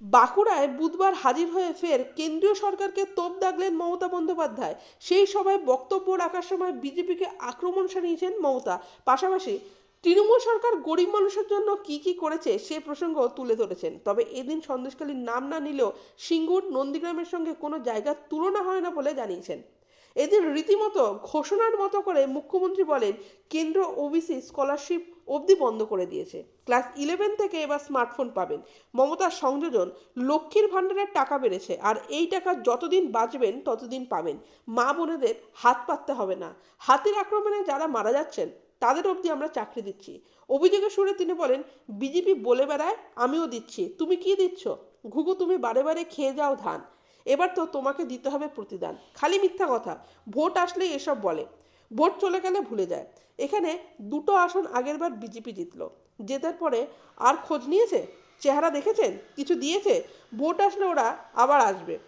বাঁকুড়ায় বুধবার হাজির হয়ে ফের কেন্দ্রীয় সরকারকে তোপ দাগলেন মমতা বন্দ্যোপাধ্যায়। সেই সভায় বক্তব্য রাখার সময় বিজেপিকে আক্রমণ শানিয়েছেন মমতা। পাশাপাশি তৃণমূল সরকার গরিব মানুষের জন্য কি কি করেছে সে প্রসঙ্গ তুলে ধরেছেন। তবে এদিন সন্দেশকালীর নাম না নিলেও সিঙ্গুর নন্দীগ্রামের সঙ্গে কোনো জায়গার তুলনা হয় না বলে জানিয়েছেন। এদিন রীতিমতো ঘোষণার মতো করে মুখ্যমন্ত্রী বলেন, কেন্দ্র ওবিসি স্কলারশিপ অবধি বন্ধ করে দিয়েছে। ক্লাস ইলেভেন থেকে এবার স্মার্টফোন পাবেন। মমতার সংযোজন লক্ষ্মীর ভাণ্ডারের টাকা বেড়েছে আর এই টাকা যতদিন বাঁচবেন ততদিন পাবেন। মা বোনেদের হাত পাততে হবে না। হাতির আক্রমণে যারা মারা যাচ্ছেন, তাদের অবধি আমরা চাকরি দিচ্ছি। অভিযোগের সুরে তিনি বলেন, বিজেপি বলে বেড়ায়, আমিও দিচ্ছি। তুমি কি দিচ্ছ? ঘুঘু, তুমি বারে বারে খেয়ে যাও ধান। এবার তো তোমাকে দিতে হবে প্রতিদান। খালি মিথ্যা কথা। ভোট আসলেই এসব বলে। ভোট চলে গেলে ভুলে যায়। এখানে দুটো আসন আগেরবার বিজেপি জিতলো। জেতার পরে আর খোঁজ নিয়েছে? চেহারা দেখেছেন? কিছু দিয়েছে? ভোট আসলে ওরা আবার আসবে।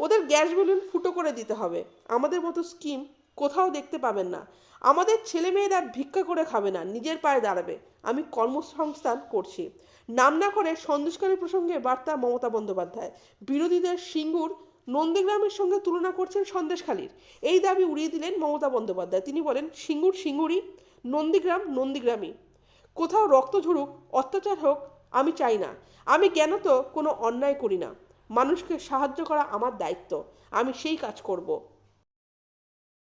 ওদের গ্যাস বেলুন ফুটো করে দিতে হবে। আমাদের মতো স্কিম কোথাও দেখতে পাবেন না। আমাদের ছেলে মেয়েরা ভিক্ষা করে খাবে না, নিজের পায়ে দাঁড়াবে। আমি কর্মসংস্থান করছি। নাম না করে সন্দেশকারী প্রসঙ্গে বার্তা মমতা বন্দ্যোপাধ্যায়। বিরোধীদের সিঙ্গুর নন্দীগ্রামের সঙ্গে তুলনা করছেন সন্দেশখালীর। এই দাবি উড়িয়ে দিলেন মমতা বন্দ্যোপাধ্যায়। তিনি বলেন, সিঙ্গুর সিঙ্গুরই, নন্দীগ্রাম নন্দীগ্রামই। কোথাও রক্ত ঝরুক, অত্যাচার হোক, আমি চাই না। আমি জ্ঞানত কোনো অন্যায় করি না। মানুষকে সাহায্য করা আমার দায়িত্ব। আমি সেই কাজ করব।